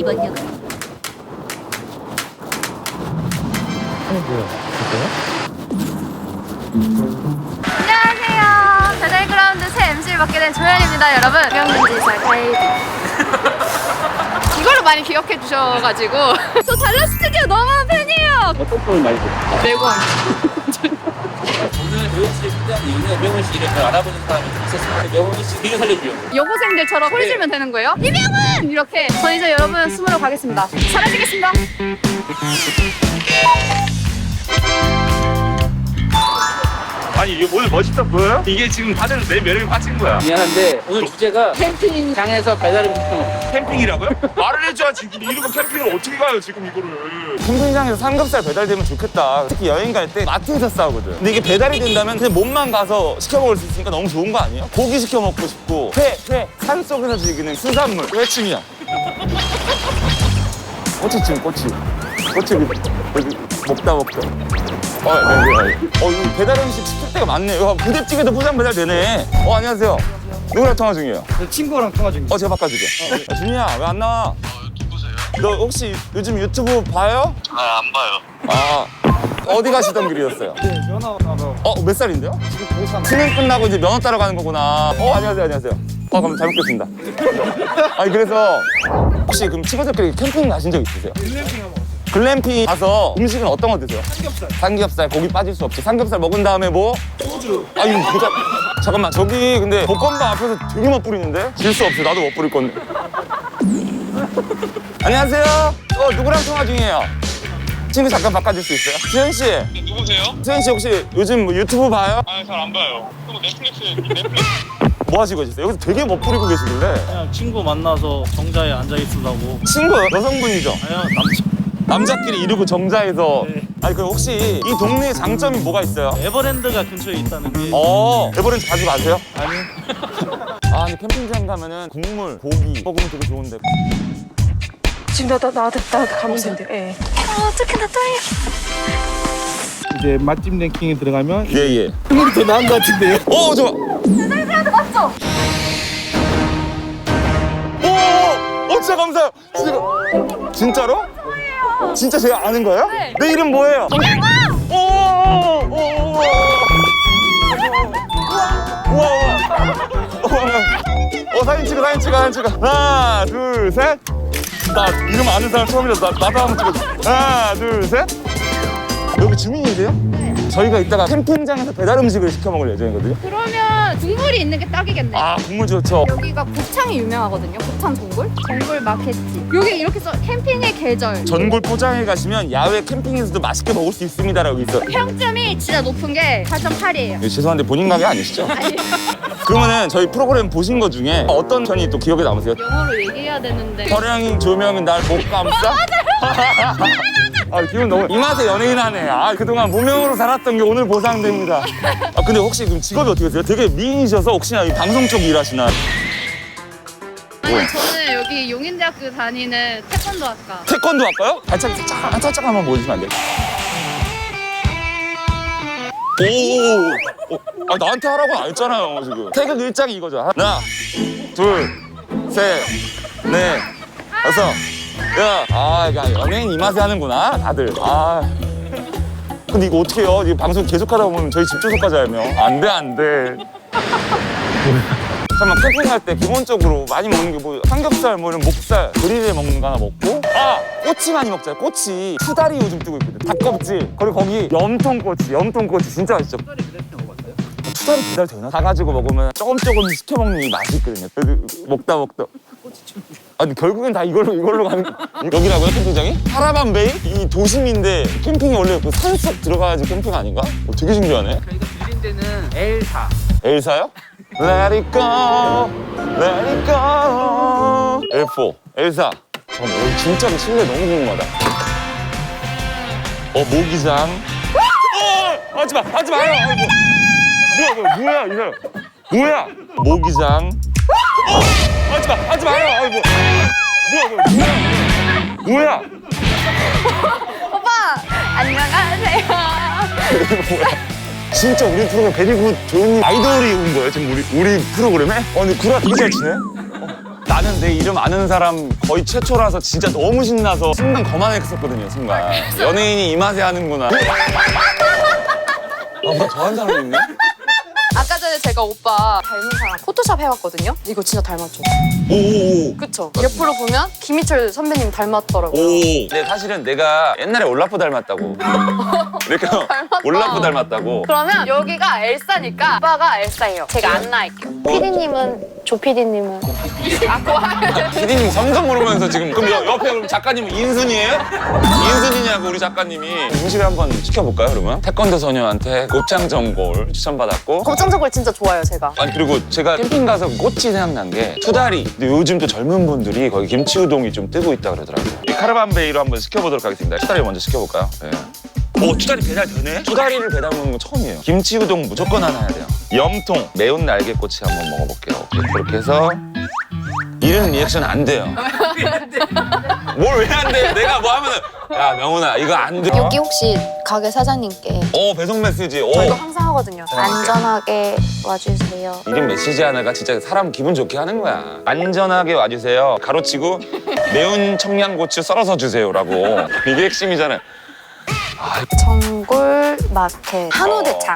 이번 역은 안녕하세요. 배달그라운드 새 MC를 맡게 된 조현입니다, 여러분. 명문지사 가이드. 이걸로 많이 기억해 주셔가지고 저 달라 스튜디오 너무 팬이에요. 어떤 걸 많이 보세요? 매건. 오늘 명훈 씨를 초대한 이유는 명훈 씨를 잘 알아보는 사람이 있었으면 명훈 씨 뒤를 살려줘요. 여고생들처럼 소리 지르면 되는 거예요? 이명은! 이렇게. 저 이제 여러분 숨으러 가겠습니다. 사라지겠습니다. 아니 이게 오늘 멋있어 보여요? 이게 지금 다들 내 매력에 빠진 거야 미안한데 오늘 주제가 캠핑장에서 배달 음식 캠핑이라고요? 말을 해줘야지 이러고 캠핑을 어떻게 가요 지금 이거를 캠핑장에서 삼겹살 배달되면 좋겠다. 특히 여행 갈 때 마트에서 싸우거든. 근데 이게 배달이 된다면 그냥 몸만 가서 시켜 먹을 수 있으니까 너무 좋은 거 아니에요? 고기 시켜 먹고 싶고 회, 회, 산 속에서 즐기는 수산물, 회충이야. 꼬치찜, 꼬치. 꼬치 여기 먹다 먹다. 어, 네, 네, 네. 어, 이거 배달 음식 시킬 때가 많네요. 부대찌개도 포장 배달 되네. 어, 안녕하세요. 누구랑 통화 중이에요? 친구랑 통화 중이에요. 어, 제가 바꿔줄게. 아, 준이야, 왜 안 나와? 누구세요? 너 혹시 요즘 유튜브 봐요? 아, 안 봐요. 아 어디 가시던 길이었어요? 네, 전화 와서 어몇 살인데요? 지금 고3 수능 끝나고 이제 면허 따러 가는 거구나. 어 안녕하세요 안녕하세요. 어 그럼 잘 먹겠습니다. 아니 그래서 혹시 그럼 친구들끼리 캠핑 가신 적 있으세요? 글램핑 가서 음식은 어떤 거 드세요? 삼겹살. 삼겹살 고기 빠질 수 없지. 삼겹살 먹은 다음에 뭐? 소주. 아니 그자 잠깐만 저기 근데 복권방 앞에서 되게 멋부리는데? 질 수 없어 나도 멋부릴 건데. 안녕하세요. 어 누구랑 통화 중이에요? 친구 잠깐 바꿔줄 수 있어요? 수현 씨. 누구세요? 수현 씨 혹시 요즘 뭐 유튜브 봐요? 아, 잘 안 봐요. 그리고 넷플릭스, 넷플릭스. 뭐 하시고 계세요? 여기서 되게 멋부리고 계시길래 그냥 친구 만나서 정자에 앉아 있으려고 친구 여성분이죠? 아니야 남자 남자끼리 이러고 정자에서 네. 아니 그럼 혹시 이 동네에 장점이 뭐가 있어요? 에버랜드가 근처에 있다는 게 어 에버랜드 자주 가세요? 아니 아 근데 캠핑장 가면은 국물, 고기 먹으면 되게 좋은데 지금 나, 나, 나한테, 나한테 가면 된대. 예. 아, 어떡해, 나 떨려. 이제 맛집 랭킹에 들어가면 예예 국물이 더 나은 것 같은데요? 어 좋아 배달그라운드 맞죠? 오, 어 진짜 감사해요 진짜 진짜로? 진짜 제가 아는 거예요? 네. 내 이름 뭐예요? 오, 오, 오, 오. 우와, 우와. 어, 사진 찍어, 사진 찍어, 사진 찍어. 하나, 둘, 셋. 나 이름 아는 사람 처음이라서 나, 나도 한번 찍어. 하나, 둘, 셋. 여기 주민이세요? 네. 저희가 이따가 캠핑장에서 배달 음식을 시켜 먹을 예정이거든요. 그러면 국물이 있는 게 딱이겠네. 아, 국물 좋죠. 여기가 곱창이 유명하거든요. 곱창 전골? 전골 마켓집. 여기 이렇게 써 캠핑의 계절. 전골 포장해 가시면 야외 캠핑에서도 맛있게 먹을 수 있습니다라고 있어. 평점이 진짜 높은 게 4.8이에요. 예, 죄송한데 본인 가게 아니시죠? 아니, 그러면은 저희 프로그램 보신 것 중에 어떤 편이 또 기억에 남으세요? 영어로 얘기해야 되는데. 서량이 조명이 날 못 감싸? 아 기분 너무 이 맛에 연예인 하네. 아 그동안 무명으로 살았던 게 오늘 보상됩니다. 아 근데 혹시 그럼 직업이 어떻게 되세요? 되게 미인이셔서 혹시나 이 방송 쪽 일하시나? 아니, 저는 여기 용인대학교 다니는 태권도 학과. 태권도 할까요? 발차기 살짝 살짝 한번 보여주시면 안 돼요? 오, 오, 아 나한테 하라고 안 했잖아요 지금. 태극 일장이 이거죠. 하나, 둘, 셋, 넷, 다섯. 야, 아, 야, 연예인 이 맛에 하는구나 다들. 아. 근데 이거 어떻게 해요? 이 방송 계속 하다 보면 저희 집 주소까지 알면. 안 돼, 안 돼. 잠깐만 캠핑할 때 기본적으로 많이 먹는 게 뭐 삼겹살 뭐 이런 목살 그릴에 먹는 거 하나 먹고? 아 꼬치 많이 먹자 꼬치. 수다리 요즘 뜨고 있거든. 닭껍질. 그리고 거기 염통꼬치 염통꼬치. 진짜 맛있죠? 수다리 배달 되나? 사가지고 먹으면 조금 조금 시켜 먹는 이 맛이 있거든요. 그래도 먹다 먹다 아니 결국엔 다 이걸로 이걸로 가는 여기라고요 캠핑장이? 파라반베이? 이 도심인데 캠핑이 원래 그 산속 들어가야지 캠핑 아닌가? 어, 되게 신기하네 저희가 들린 데는 L4. 엘사요? Let it go, let it go. L4, 엘사. 잠깐만, 여기 진짜로 실내 너무 궁금하다. 어, 모기장. 어! 하지 마, 하지 마요. 아이고. 뭐야, 뭐야, 뭐야, 이 사람. 뭐야? 모기장. 어! 하지 마, 하지 마요. 아이고. 뭐야, 뭐야, 뭐야. 뭐야? 오빠, 안녕하세요. 진짜 우리 프로그램 베리굿 조은님 아이돌이 온 거예요 지금 우리 우리 프로그램에? 어 근데 구라 되게 잘 치네? 어, 나는 내 이름 아는 사람 거의 최초라서 진짜 너무 신나서 순간 거만했었거든요, 순간. 연예인이 이 맛에 하는구나. 아, 뭐 더한 사람이 있네? 제가 오빠 닮은 사람 포토샵 해왔거든요. 이거 진짜 닮았죠? 오오오. 그쵸? 옆으로 보면 김희철 선배님 닮았더라고요. 오. 근데 사실은 내가 옛날에 올라프 닮았다고. 이렇게 올라프 닮았다고. 그러면 여기가 엘사니까 오빠가 엘사예요. 제가 안나 할게요. 피디님은 조 피디님은 아 그거 피디님 성적 모르면서 지금 그럼 여- 옆에 그럼 작가님은 인순이에요? 인순이냐고 우리 작가님이 음식을 한번 시켜볼까요 그러면? 태권도 소녀한테 곱창 전골 추천받았고 곱창전골 진짜 좋아요 제가. 아니 그리고 제가 캠핑 가서 꽃이 생각난 게 투다리 근데 요즘 또 젊은 분들이 거기 김치 우동이 좀 뜨고 있다 그러더라고요 이 카라반 베이로 한번 시켜보도록 하겠습니다 투다리 먼저 시켜볼까요? 네. 오 투다리 배달 되네? 투다리를 배달 먹는 건 처음이에요 김치 우동 무조건 하나 해야 돼요 염통 매운 날개꼬치 한번 먹어볼게요 오케이, 그렇게 해서 이런 리액션 안 돼요 뭘 왜 안 돼? 내가 뭐 하면은 야 명훈아 이거 안 돼. 여기 혹시 가게 사장님께 오 배송 메시지 오저 이거 항상 하거든요. 안전하게 와주세요. 이름 메시지 하나가 진짜 사람 기분 좋게 하는 거야. 안전하게 와주세요. 가로치고 매운 청양고추 썰어서 주세요라고. 이게 핵심이잖아요. 전골 마켓 한우 대창.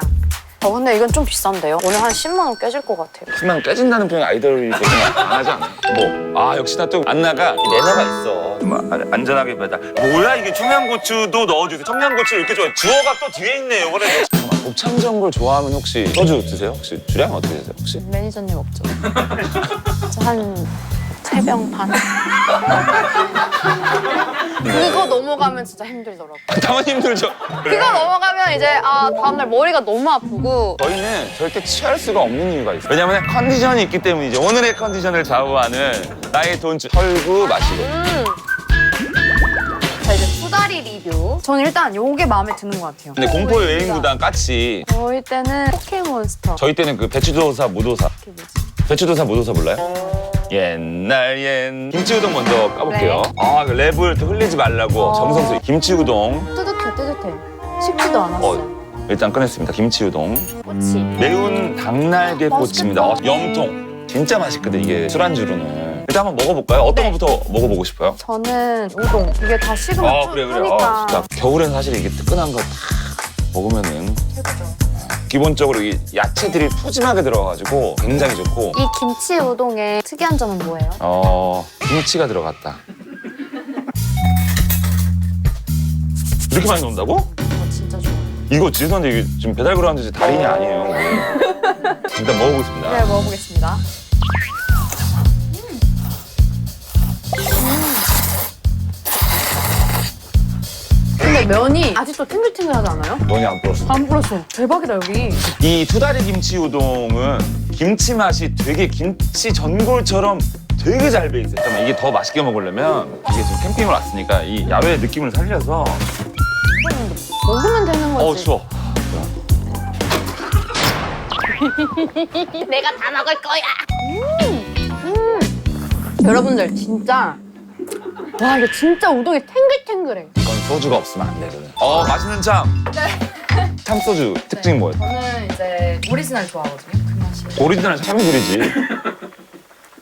어 근데 이건 좀 비싼데요? 오늘 한 10만 원 깨질 것 같아요. 희망 깨진다는 표현 아이돌이 되게 강하지 않아? 뭐, 아, 역시나 또 안나가 내사가 있어. 뭐, 안- 안전하게 배달. 뭐야, 이게 청양고추도 넣어주세요. 청양고추 이렇게 좋아해. 주어가 또 뒤에 있네요. 그래. 잠깐만, 곱창전골 좋아하면 혹시 소주 드세요? 혹시 주량 어떻게 드세요? 혹시? 매니저님 없죠? 한세병 반. 그거 넘어가면 진짜 힘들더라고. 당연히 힘들죠. 그거 넘어가면 이제 아 다음날 머리가 너무 아프고 저희는 절대 취할 수가 없는 이유가 있어요. 왜냐면 컨디션이 있기 때문이죠. 오늘의 컨디션을 좌우하는 나의 돈줄 혈구 마시고. 자 이제 수다리 리뷰. 저는 일단 요게 마음에 드는 것 같아요. 근데 공포 여행 구단 까치. 저희 때는 포켓몬스터. 저희 때는 그 배추도사 무도사. 배추도사 무도사 몰라요? 옛날 옛 김치우동 먼저 까볼게요. 네. 아, 그 랩을 또 흘리지 말라고 어. 정성스레 김치우동. 뜨뜻해 뜨뜻해. 식지도 않았어. 어, 일단 꺼냈습니다. 김치 우동. 꼬치. 매운 닭날개 꼬치입니다. 어, 염통. 진짜 맛있거든 이게 술안주로는. 일단 한번 먹어볼까요? 어떤 네. 거부터 먹어보고 싶어요? 저는 우동. 이게 다 식으면 아 쭉 그래 그래. 뜨니까. 아, 진짜 겨울엔 사실 이게 뜨끈한 거딱 먹으면은 기본적으로 이 야채들이 푸짐하게 들어가가지고 굉장히 좋고 이 김치 우동의 특이한 점은 뭐예요? 어 김치가 들어갔다. 이렇게 많이 넣는다고? 이거 진짜 좋아요. 이거 죄송한데 이게 지금 배달 그러는 지 달인이 아니에요. 이게. 일단 먹어보겠습니다. 네 먹어보겠습니다. 근데 면이 아직도 탱글탱글하지 않아요? 너무 안 불었어. 안 불었어요. 대박이다 여기. 이 투다리 김치 우동은 김치 맛이 되게 김치 전골처럼 되게 잘 배 있어요. 잠깐만 이게 더 맛있게 먹으려면 이게 지금 캠핑을 왔으니까 이 야외 느낌을 살려서 먹으면 되는 거지. 어 추워. 내가 다 먹을 거야. 여러분들 진짜 와 이거 진짜 우동이 탱글탱글해. 이건 소주가 없으면 안 되거든. 어 맛있는 참. 참 소주 특징이 뭐예요? 저는 이제 오리지널 좋아하거든요. 그 맛이. 오리지널 참이슬이지.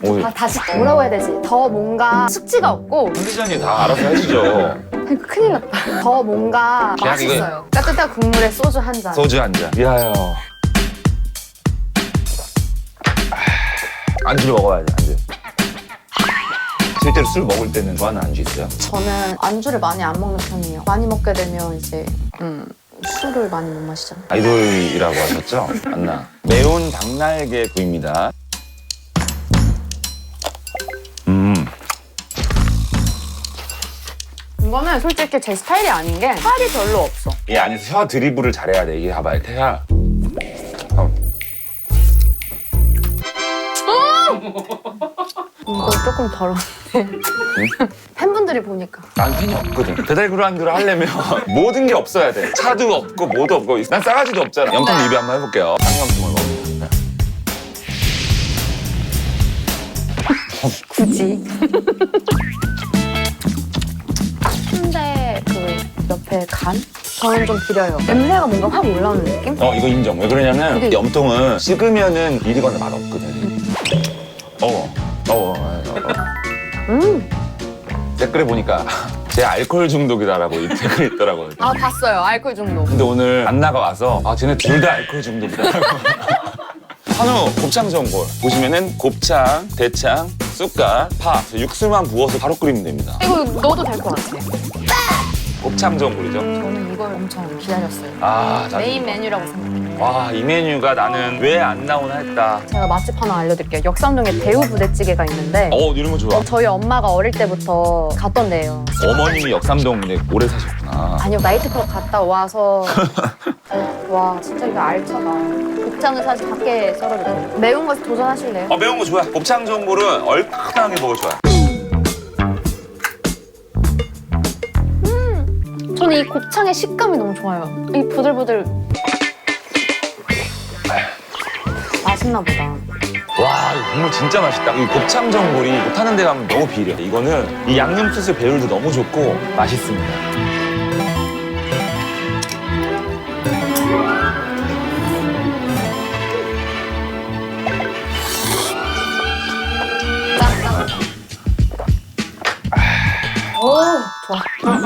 오, 아 다시 뭐라고 해야 되지? 더 뭔가 숙지가 없고 컨디션이 다 알아서 해주죠. 아이고 큰일 났다. 더 뭔가 그냥 이거- 맛있어요. 따뜻한 국물에 소주 한 잔. 소주 한 잔. 미아요. 안주를 먹어야지 안주. 실제로 술 먹을 때는 좋아하는 안주 있어요? 저는 안주를 많이 안 먹는 편이에요. 많이 먹게 되면 이제 음, 술을 많이 못 마시잖아요. 아이돌이라고 하셨죠? 안나. 매운 닭날개 구입니다. 거는 솔직히 제 스타일이 아닌 게 살이 별로 없어. 이 안에서 혀 드리블을 잘해야 돼. 이게 봐봐. 태야. 어. 이거 조금 더러운데. 팬분들이 보니까. 난 팬이 없거든. 배달 그라운드를 하려면 모든 게 없어야 돼. 차도 없고 뭐도 없고. 난 싸가지도 없잖아. 염통 리뷰 한번 해볼게요. 쌍염통을 먹어볼게요. 굳이. 옆에 간? 저는 좀 비려요. 냄새가 뭔가 확 올라오는 느낌? 어 이거 인정. 왜 그러냐면 이게- 염통은 식으면은 이리거나 맛 없거든. 어. 어. 음. 댓글에 보니까 제 알코올 중독이다라고 이 댓글이 있더라고요. 아 봤어요 알코올 중독. 근데 오늘 안나가 와서 아 쟤네 둘 다 알코올 중독이다라고. 한우 곱창 전골 보시면은 곱창, 대창, 쑥갓, 파 육수만 부어서 바로 끓이면 됩니다. 이거 넣어도 될 것 같아. 곱창 전골이죠. 저는 이걸 엄청 기다렸어요. 아, 나 메인 메뉴라고 생각해요. 와, 이 메뉴가 나는 왜 안 나오나 했다. 제가 맛집 하나 알려드릴게요. 역삼동에 대우 부대찌개가 있는데 어, 이런 거 좋아. 어, 저희 엄마가 어릴 때부터 갔던 데예요. 어머님이 역삼동에 오래 사셨구나. 아니요 나이트클럽 갔다 와서 어, 와 진짜 이거 알차다. 곱창은 사실 밖에 썰어도 돼요. 매운 거 도전하실래요? 어, 매운 거 좋아. 곱창 전골은 얼큰하게 먹어 좋아. 저는 이 곱창의 식감이 너무 좋아요. 이 부들부들 맛있나 보다. 와, 이거 국물 진짜 맛있다. 이 곱창 전골이 못하는 데 가면 너무 비려. 이거는 이 양념 소스 배율도 너무 좋고 맛있습니다.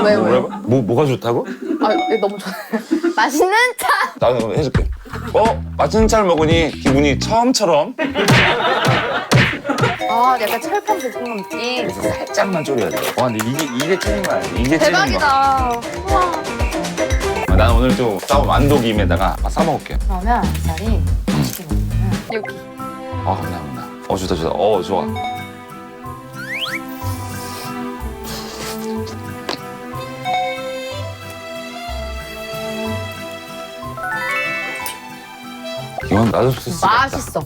왜 왜? 뭐라고? 뭐, 뭐가 좋다고? 아 이거 너무 좋아. 맛있는 차. 나는 그럼 해줄게. 어? 맛있는 차를 먹으니 기분이 처음처럼 아 약간 철판 볶음 느낌. 살짝만 졸여야 돼. 와, 근데 이게, 이게 찐인 거야. 이게 거야. 대박이다. 우와. 아, 난 오늘 좀 싸움 만두김에다가 싸 먹을게. 그러면 쌀이 맛있게 먹으면 여기. 아, 감사합니다. 어, 좋다, 좋다. 어, 좋아. 이건 나도 소스. 맛있어.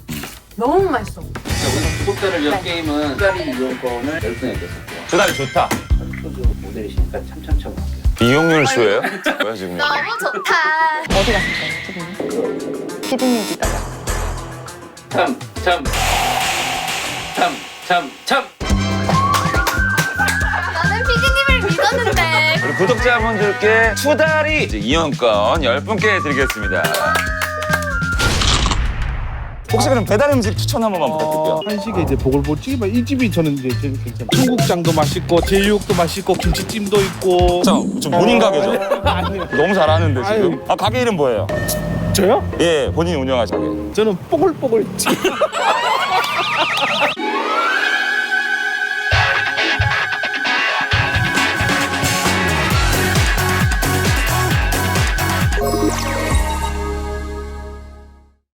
너무 맛있어. 우선 구독자를 위한 게임은 수다리 이용권을 10분에 줬었고요. 두다리 좋다. 소주 모델이시니까 참참참 할게요. 이용률 쇼예요? 뭐야 지금? 너무 좋다. 어디 갔을까요, 피디님? 피디님 기다려. 참, 참, 참, 참, 참. 나는 피디님을 믿었는데. 우리 구독자분들께 투다리 이제 이용권 10분께 드리겠습니다. 혹시 그럼 배달 음식 추천 한 번만 부탁드릴게요. 한식에 이제 보글보찌개 이 집이 저는 이제 제일 괜찮아요. 중국장도 맛있고 제육도 맛있고 김치찜도 있고. 저, 좀 본인 가게죠? 아니요. 너무 잘하는데 지금. 아유. 아 가게 이름 뭐예요? 저요? 예, 본인이 운영하신 가게. 저는 뽀글뽀글 찌.